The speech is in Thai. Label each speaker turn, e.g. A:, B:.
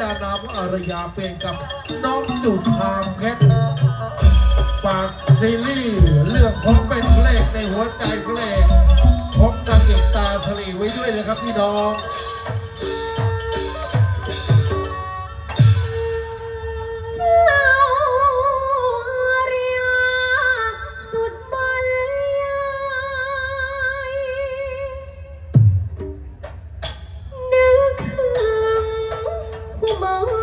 A: ดานามอารยาเป็นกับน้องจุดทางเพชรฝากซีรีส์เรื่องของเป็นเพลงในหัวใจเพลงของนางเอกตาทะเลไว้ด้วยนะครับพี่น้อง
B: 梦